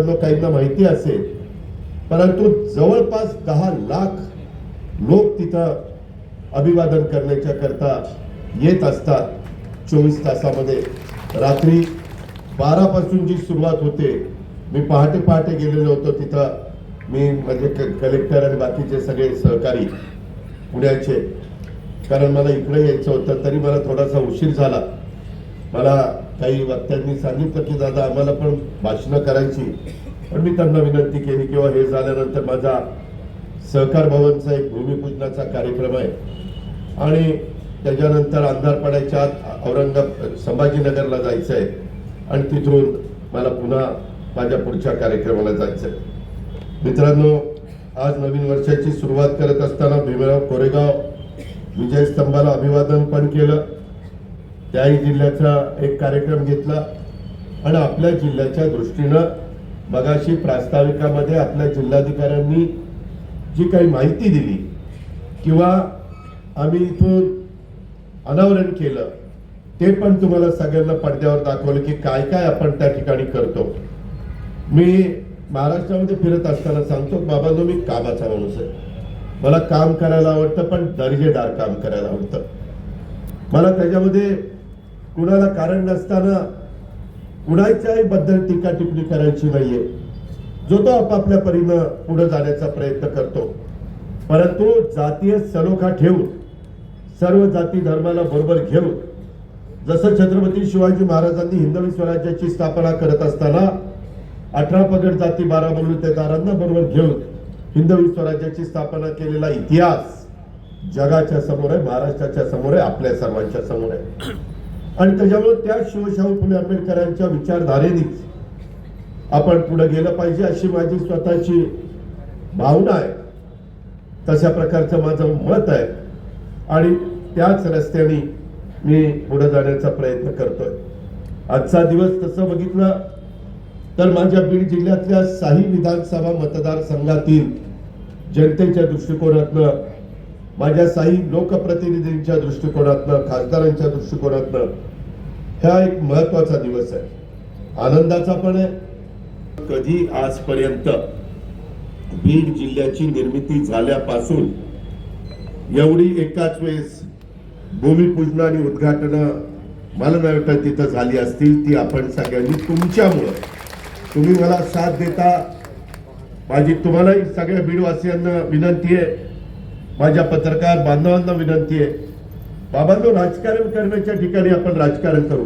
मित्रांनो काहींना माहिती असेल. परंतु जवळपास दहा लाख लोक तिथं अभिवादन करण्याच्या करता येत असतात. चोवीस तासामध्ये. रात्री बारापासून जी सुरुवात होते मी पहाटे पहाटे गेलेलो होतो तिथं. मी म्हणजे क- कलेक्टर आणि बाकीचे सगळे सहकारी पुण्याचे. कारण मला इकडे यायचं होतं तरी मला थोडासा उशीर झाला. मला काही वक्त्यांनी सांगितलं की दादा आम्हाला पण भाषणं करायची. पण मी त्यांना विनंती केली किंवा हो, हे झाल्यानंतर माझा सहकार भवनचा एक भूमिपूजनाचा कार्यक्रम आहे. आणि त्याच्यानंतर अंधार पडायच्या आत औरंगाबाद संभाजीनगरला जायचं आहे. आणि तिथून मला पुन्हा माझ्या पुढच्या कार्यक्रमाला जायचं आहे. मित्रांनो आज नवीन वर्षाची सुरुवात करत असताना भीमराव कोरेगाव विजय स्तंभाला अभिवादन पण केलं. त्याही जिल्ह्याचा एक कार्यक्रम घेतला. आणि आपल्या जिल्ह्याच्या दृष्टीनं मगाशी प्रास्ताविकामध्ये आपल्या जिल्हाधिकाऱ्यांनी जी काही माहिती दिली किंवा आम्ही इथून अनावरण केलं ते पण तुम्हाला सगळ्यांना पडद्यावर दाखवलं की काय काय आपण त्या ठिकाणी करतो. मी महाराष्ट्रामध्ये फिरत असताना सांगतो बाबा जो मी कामाचा माणूस आहे. मला काम करायला आवडतं पण दर्जेदार काम करायला आवडतं. मला त्याच्यामध्ये कुणाला कारण नसताना कुणाच्याही बद्दल टीका टिप्पणी करायची नाहीये. जो तो आपापल्या परीनं पुढे जाण्याचा प्रयत्न करतो. परंतु जातीय सलोखा ठेवून सर्व जाती धर्माला बरोबर घेऊन जसं छत्रपती शिवाजी महाराजांनी हिंदवी स्वराज्याची स्थापना करत असताना अठरा पगड जाती बारा बलुतेदारांना बरोबर घेऊन हिंदवी स्वराज्याची स्थापना केलेला इतिहास जगाच्या समोर आहे महाराष्ट्राच्या समोर आहे आपल्या सर्वांच्या समोर आहे. आणि त्याच्यामुळे त्या शिवशाहू फुले आंबेडकरांच्या विचारधारेनेच आपण पुढे गेलं पाहिजे अशी माझी स्वतःची भावना आहे. तशा प्रकारचं माझं मत आहे. आणि त्याच रस्त्याने मी पुढे जाण्याचा प्रयत्न करतोय. आजचा दिवस तसं बघितलं तर माझ्या बीड जिल्ह्यातल्या साही विधानसभा मतदारसंघातील जनतेच्या दृष्टिकोनातनं माझ्या साही लोकप्रतिनिधींच्या दृष्टिकोनातनं खासदारांच्या दृष्टिकोनातनं ह्या एक महत्त्वाचा दिवस आहे. आनंदाचा पण आहे. कधी आजपर्यंत बीड जिल्ह्याची निर्मिती झाल्यापासून एवढी एकाच वेळेस भूमिपूजन आणि उद्घाटन मला नाही वाटत तिथं झाली असतील ती आपण सगळ्यांनी तुमच्यामुळं. तुम्ही मला साथ देता. माझी तुम्हालाही सगळ्या बीडवासियांना विनंती आहे. माझ्या पत्रकार बांधवांना विनंती आहे. बाबांनो राजकारण करण्याच्या ठिकाणी आपण राजकारण करू.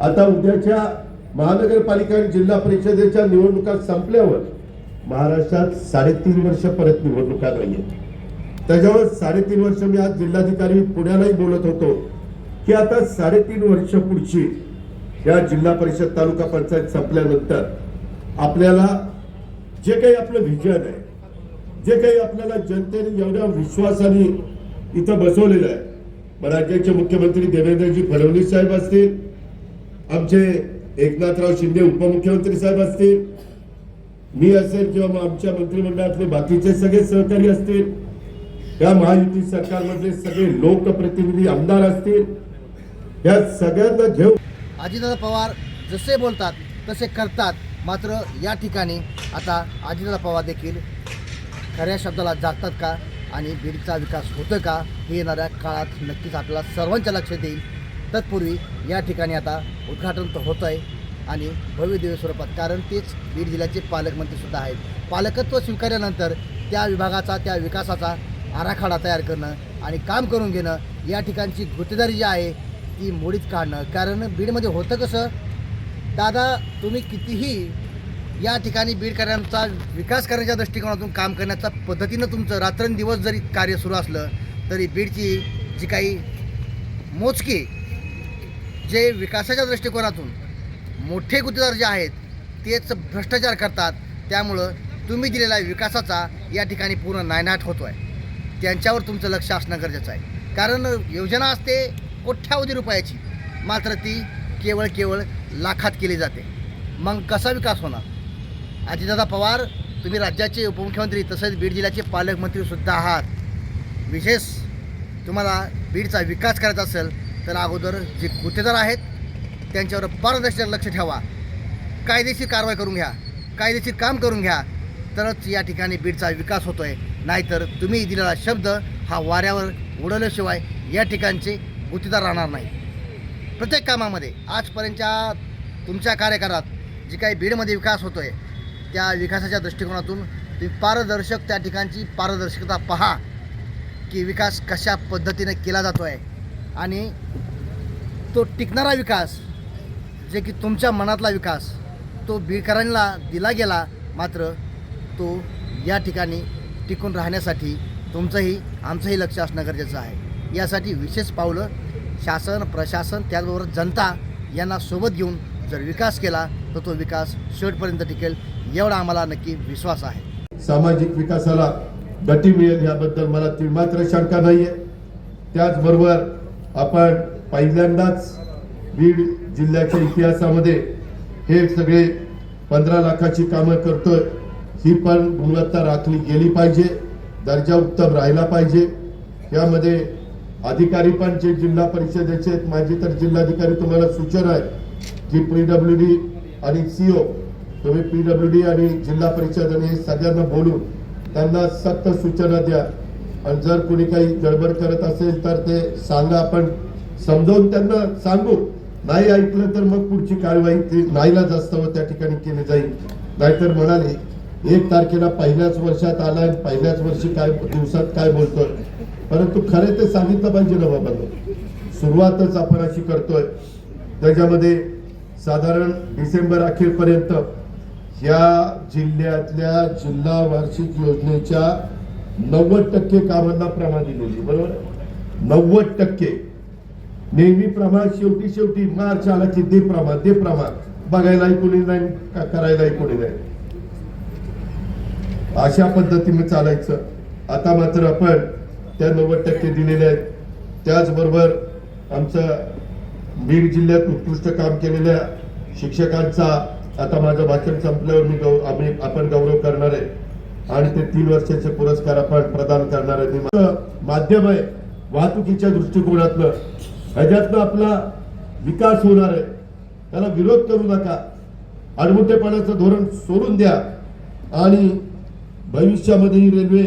आता उद्याच्या महानगरपालिका आणि जिल्हा परिषदेच्या निवडणुका संपल्यावर महाराष्ट्रात साडेतीन वर्ष परत निवडणुका नाहीये त्याच्यावर साडेतीन वर्ष मी आज जिल्हाधिकारी पुण्यालाही बोलत होतो की आता साडेतीन वर्ष पुढची या जिल्हा परिषद तालुका पंचायत संपल्यानंतर आपल्याला जे काही आपलं व्हिजन आहे जे काही आपल्याला जनतेने एवढ्या विश्वासाने इथं बसवलेलं आहे राज्याचे मुख्यमंत्री देवेंद्रजी फडणवीस साहेब असतील आमचे एकनाथराव शिंदे उपमुख्यमंत्री साहेब असतील मी असेल किंवा मग आमच्या मंत्रिमंडळातले बाकीचे सगळे सहकारी असतील या महायुती सरकारमधले सगळे लोकप्रतिनिधी आमदार असतील या सगळ्यांना घेऊन अजितदादा पवार जसे बोलतात तसे करतात. मात्र या ठिकाणी आता अजितदादा पवार देखील खऱ्या शब्दाला जागतात का? आणि बीडचा विकास होतो का हे येणाऱ्या काळात नक्कीच आपल्याला सर्वांच्या लक्षात येईल. तत्पूर्वी या ठिकाणी आता उद्घाटन तर होतं आहे आणि भव्य दिव्य स्वरूपात कारण तेच बीड जिल्ह्याचे पालकमंत्रीसुद्धा आहेत. पालकत्व स्वीकारल्यानंतर त्या विभागाचा त्या विकासाचा आराखडा तयार करणं आणि काम करून घेणं या ठिकाणची गुत्तेदारी जी आहे ती मोडीत काढणं. कारण बीडमध्ये होतं कसं दादा तुम्ही कितीही या ठिकाणी बीडकरांचा विकास करण्याच्या दृष्टिकोनातून काम करण्याच्या पद्धतीनं तुमचं रात्रंदिवस जरी कार्य सुरू असलं तरी बीडची जी काही मोजकी जे विकासाच्या दृष्टिकोनातून मोठे गुत्तेदार जे आहेत तेच भ्रष्टाचार करतात. त्यामुळं तुम्ही दिलेला विकासाचा या ठिकाणी पूर्ण नायनाट होतो आहे त्यांच्यावर तुमचं लक्ष असणं गरजेचं आहे. कारण योजना असते कोट्यावधी रुपयाची मात्र ती केवळ केवळ लाखात केली जाते. मग कसा विकास होणार? अजितदादा पवार तुम्ही राज्याचे उपमुख्यमंत्री तसेच बीड जिल्ह्याचे पालकमंत्रीसुद्धा आहात. विशेष तुम्हाला बीडचा विकास करायचा असेल तर अगोदर जे गुत्तेदार आहेत त्यांच्यावर पारदर्शक लक्ष ठेवा. कायदेशीर कारवाई करून घ्या. कायदेशीर काम करून घ्या. तरच या ठिकाणी बीडचा विकास होतो आहे नाहीतर तुम्ही दिलेला शब्द हा वाऱ्यावर उडवल्याशिवाय या ठिकाणचे गुत्तीदार राहणार नाही. प्रत्येक कामामध्ये आजपर्यंतच्या तुमच्या कार्यकाळात जी काही बीडमध्ये विकास होतो आहे त्या विकासाच्या दृष्टिकोनातून तुम्ही पारदर्शक त्या ठिकाणची पारदर्शकता पहा की विकास कशा पद्धतीने केला जातो आहे आणि तो टिकणारा विकास जे की तुमच्या मनातला विकास तो बीडकरांना दिला गेला मात्र तो या ठिकाणी टिकून राहण्यासाठी तुमचंही आमचंही लक्ष असणं गरजेचं आहे. यासाठी विशेष पावलं शासन प्रशासन त्याचबरोबर जनता यांना सोबत घेऊन जर विकास केला तर तो विकास शेवटपर्यंत टिकेल. एवढा आम्हाला नक्की विश्वास आहे. सामाजिक विकासाला गती मिळेल याबद्दल मला ती मात्र शंका नाहीये. त्याचबरोबर आपण पहिल्यांदाच बीड जिल्ह्याच्या इतिहासामध्ये हे सगळे पंधरा लाखाची कामं करतोय ही पण गुणवत्ता राखली गेली पाहिजे दर्जा उत्तम राहिला पाहिजे. यामध्ये अधिकारी पण जे जिल्हा परिषदेचे आहेत माझे तर जिल्हाधिकारी तुम्हाला सूचना आहे की डब्ल्यू डी आणि सीओ तुम्ही पीडब्ल्यू डी आणि जिल्हा परिषद आणि सगळ्यांना बोलून त्यांना सक्त सूचना द्या. आणि जर कोणी काही गडबड करत असेल तर ते सांगा. आपण समजावून त्यांना सांगू. नाही ऐकलं तर मग पुढची कारवाई ती नाहीला जास्त व त्या ठिकाणी केली जाईल. नाहीतर म्हणाले एक तारखेला पहिल्याच वर्षात आला आणि पहिल्याच वर्षी काय दिवसात काय बोलतोय? परंतु खरे ते सांगितलं पाहिजे ना बाबा. सुरुवातच आपण अशी करतोय. त्याच्यामध्ये साधारण डिसेंबर अखेरपर्यंत या जिल्ह्यातल्या जिल्हा वार्षिक योजनेच्या नव्वद टक्के कामांना प्रमाण दिलेली बरोबर? नव्वद टक्के. नेहमी प्रमाण शेवटी शेवटी मार्च आला की दे प्रमाण दे प्रमाण बघायलाही कोणी नाही का करायलाही कोणी नाही. अशा पद्धतीने चालायचं. आता मात्र आपण त्या नव्वद टक्के दिलेले आहेत. त्याचबरोबर आमचं बीड जिल्ह्यात उत्कृष्ट काम केलेल्या शिक्षकांचा आता माझं भाषण संपल्यावर मी गौ आम्ही आपण गौरव करणार आहे. आणि ते तीन वर्षाचे पुरस्कार आपण प्रदान करणार आहे. मी माध्यम आहे वाहतुकीच्या दृष्टिकोनातनं. ह्याच्यातनं आपला विकास होणार आहे. त्याला विरोध करू नका. अडमुठेपणाचं धोरण सोडून द्या. आणि भविष्यामध्ये ही रेल्वे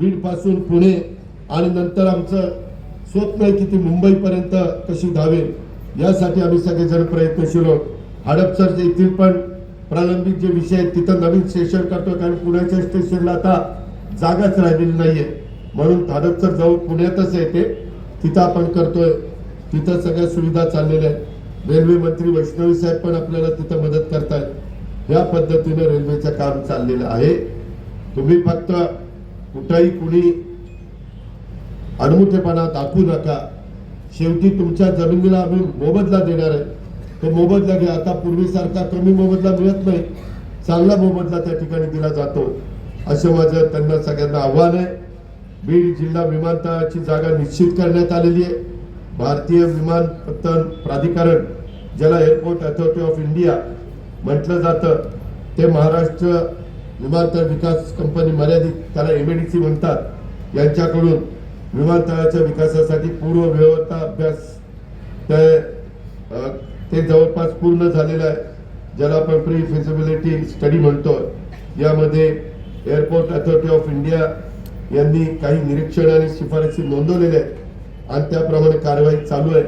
बीडपासून पुणे आणि नंतर आमचं स्वप्न आहे की ती मुंबईपर्यंत कशी धावेल. यासाठी आम्ही सगळेजण प्रयत्नशील आहोत. हडपसर येथील पण प्रलंबित जे विषय आहेत तिथं नवीन स्टेशन करतो कारण पुण्याच्या स्टेशनला आता जागाच राहिलेली नाहीये. म्हणून हडपसर जवळ पुण्यातच येते तिथं आपण करतोय. तिथं सगळ्या सुविधा चाललेल्या आहेत. रेल्वे मंत्री वैष्णवी साहेब पण आपल्याला तिथं मदत करतायत. या पद्धतीनं रेल्वेचं काम चाललेलं आहे. तुम्ही फक्त कुठंही कुणी अडमुठेपणा दाखवू नका. शेवटी तुमच्या जमिनीला आम्ही मोबदला देणार आहे. तो मोबदला घ्या. आता पूर्वीसारखा कमी मोबदला मिळत नाही. चांगला मोबदला त्या ठिकाणी दिला जातो. असं माझं त्यांना सगळ्यांना आव्हान आहे. बीड जिल्हा विमानतळाची जागा निश्चित करण्यात आलेली आहे. भारतीय विमानपत्तन प्राधिकरण ज्याला एअरपोर्ट अथॉरिटी ऑफ इंडिया म्हटलं जातं ते महाराष्ट्र विमानतळ विकास कंपनी मर्यादित त्याला एमएडीसी म्हणतात. यांच्याकडून विमानतळाच्या विकासासाठी पूर्व व्यवस्था अभ्यास ते ते जवळपास पूर्ण झालेलं आहे. ज्याला आपण प्री फिजिबिलिटी स्टडी म्हणतो. यामध्ये एअरपोर्ट अथॉरिटी ऑफ इंडिया यांनी काही निरीक्षण आणि शिफारसी नोंदवलेल्या आहेत. आणि त्याप्रमाणे कारवाई चालू आहे.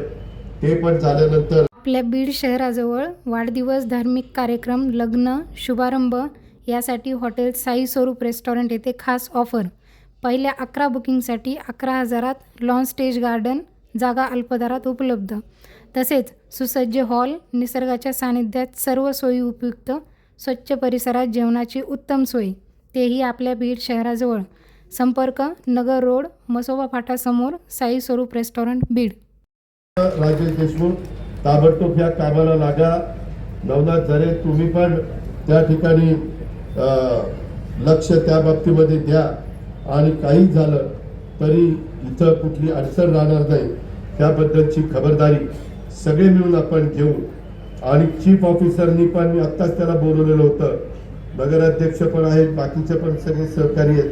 ते पण झाल्यानंतर आपल्या बीड शहराजवळ वाढदिवस धार्मिक कार्यक्रम लग्न शुभारंभ यासाठी हॉटेल साई स्वरूप रेस्टॉरंट येथे खास ऑफर. पहिल्या अकरा बुकिंगसाठी अकरा हजारात लॉन स्टेज गार्डन जागा अल्पदारात उपलब्ध. तसेच सुसज्ज हॉल निसर्गाच्या सानिध्यात सर्व सोयी उपयुक्त स्वच्छ परिसरात जेवणाची उत्तम सोय तेही आपल्या बीड शहराजवळ. संपर्क नगर रोड मसोबा फाटासमोर साई स्वरूप रेस्टॉरंट बीड. राजेश देशमुख ताबडतोब या कामाला लागा. नवनाथ झरे तुम्ही पण त्या ठिकाणी लक्ष त्या बाबतीमध्ये द्या. आणि काही झालं तरी इथं कुठली अडचण राहणार नाही. त्याबद्दलची खबरदारी सगळे मिळून आपण घेऊ. आणि चीफ ऑफिसरनी पण मी आत्ताच त्याला बोलवलेलं होतं. नगराध्यक्ष पण आहेत बाकीचे पण सगळे सहकारी आहेत.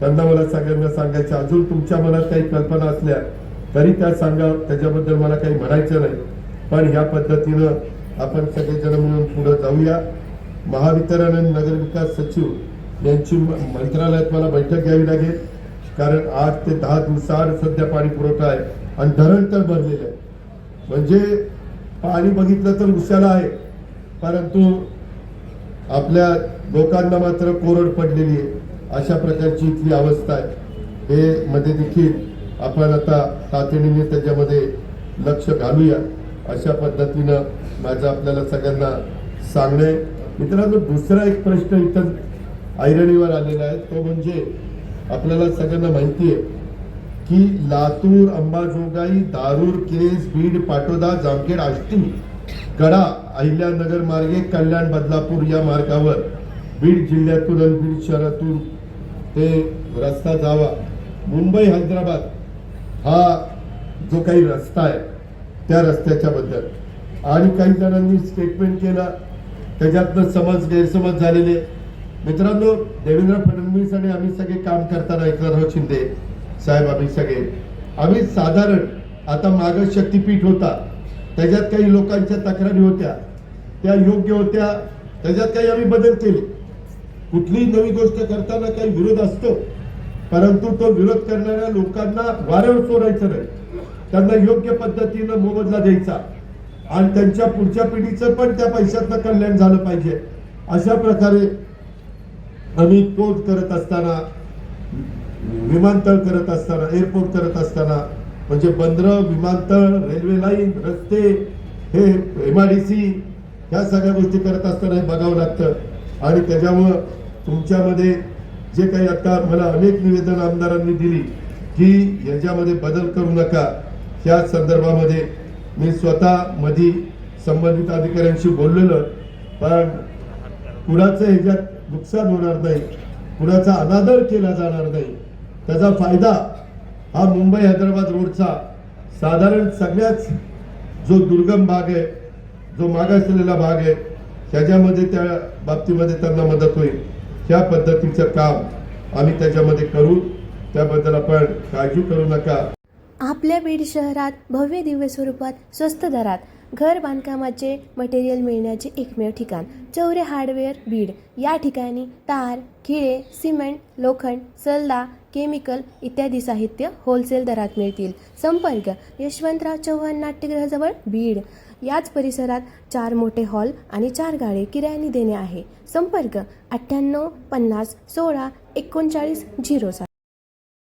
त्यांना मला सगळ्यांना सांगायचं अजून तुमच्या मनात काही कल्पना असल्या तरी त्या सांगा त्याच्याबद्दल मला काही म्हणायचं नाही. पण ह्या पद्धतीनं आपण सगळेजण मिळून पुढे जाऊया. महावितरण आणि नगरविकास सचिव यांची म- मंत्रालयात मला बैठक घ्यावी लागेल. कारण आठ ते दहा दिवसाआड सध्या पाणी पुरवठा आहे. आणि धरण तर भरलेलं आहे. म्हणजे पाणी बघितलं तर उशाला आहे परंतु आपल्या लोकांना मात्र कोरड पडलेली आहे. अशा प्रकारची इथली अवस्था आहे. हे मध्ये देखील आपण आता तातडीने त्याच्यामध्ये लक्ष घालूया. अशा पद्धतीनं माझं आपल्याला सगळ्यांना सांगणे मित्रांनो दुसरा एक प्रश्न इथं ऐरणीवर आलेला आहे. तो म्हणजे आपल्याला सगळ्यांना माहिती आहे. की लातूर अंबाजोगाई दारूर केस बीड पाटोदा जामखेड आष्टी कडा अहिल्यानगर मार्गे कल्याण बदलापूर या मार्गावर बीड जिल्ह्यातून आणि बीड शहरातून ते रस्ता जावा. मुंबई हैदराबाद हा जो काही रस्ता आहे त्या रस्त्याच्या बद्दल. आणि काही जणांनी स्टेटमेंट केला त्याच्यातनं समज गैरसमज झालेले. मित्रांनो देवेंद्र फडणवीस आणि आम्ही सगळे काम करताना एकनाथराव शिंदे. साहेब आम्ही सगळे. आम्ही साधारण आता मागं शक्तीपीठ होता. त्याच्यात काही लोकांच्या तक्रारी होत्या. त्या योग्य होत्या. त्याच्यात काही आम्ही बदल केले. कुठलीही नवी गोष्ट करताना काही विरोध असतो. परंतु तो विरोध करणाऱ्या लोकांना वाऱ्यावर सोडायचं नाही. त्यांना योग्य पद्धतीनं मोबदला द्यायचा. आणि त्यांच्या पुढच्या पिढीचं पण त्या पैशातलं कल्याण झालं पाहिजे. अशा प्रकारे आम्ही पोर्ट करत असताना विमानतळ करत असताना एअरपोर्ट करत असताना म्हणजे बंदरं विमानतळ रेल्वे लाईन रस्ते हे एम आय डी सी ह्या सगळ्या गोष्टी करत असताना हे बघावं लागतं. आणि त्याच्यामुळं तुमच्यामध्ये जे काही आता मला अनेक निवेदन आमदारांनी दिली की याच्यामध्ये बदल करू नका. ह्या संदर्भामध्ये मी स्वतः मधी संबंधित अधिकाऱ्यांशी बोललेलं पण कुणाचं ह्याच्यात नुकसान होणार नाही. कुणाचा अनादर केला जाणार नाही. त्याचा फायदा हा मुंबई हैदराबाद रोडचा साधारण सगळ्याच जो दुर्गम भाग आहे जो मागासलेला भाग आहे त्याच्यामध्ये त्या बाबतीमध्ये त्यांना मदत होईल. ह्या पद्धतीचं काम आम्ही त्याच्यामध्ये करू. त्याबद्दल आपण काळजी करू नका. आपल्या बीड शहरात भव्य दिव्य स्वरूपात स्वस्त दरात घर बांधकामाचे मटेरियल मिळण्याचे एकमेव ठिकाण चौरे हार्डवेअर बीड. या ठिकाणी तार खिळे सिमेंट लोखंड सल्ला केमिकल इत्यादी साहित्य होलसेल दरात मिळतील. संपर्क यशवंतराव चव्हाण नाट्यगृहाजवळ बीड. याच परिसरात चार मोठे हॉल आणि चार गाळे किरायाने देणे आहे. संपर्क अठ्ठ्याण्णव पन्नास सोळा एकोणचाळीस झिरो सात.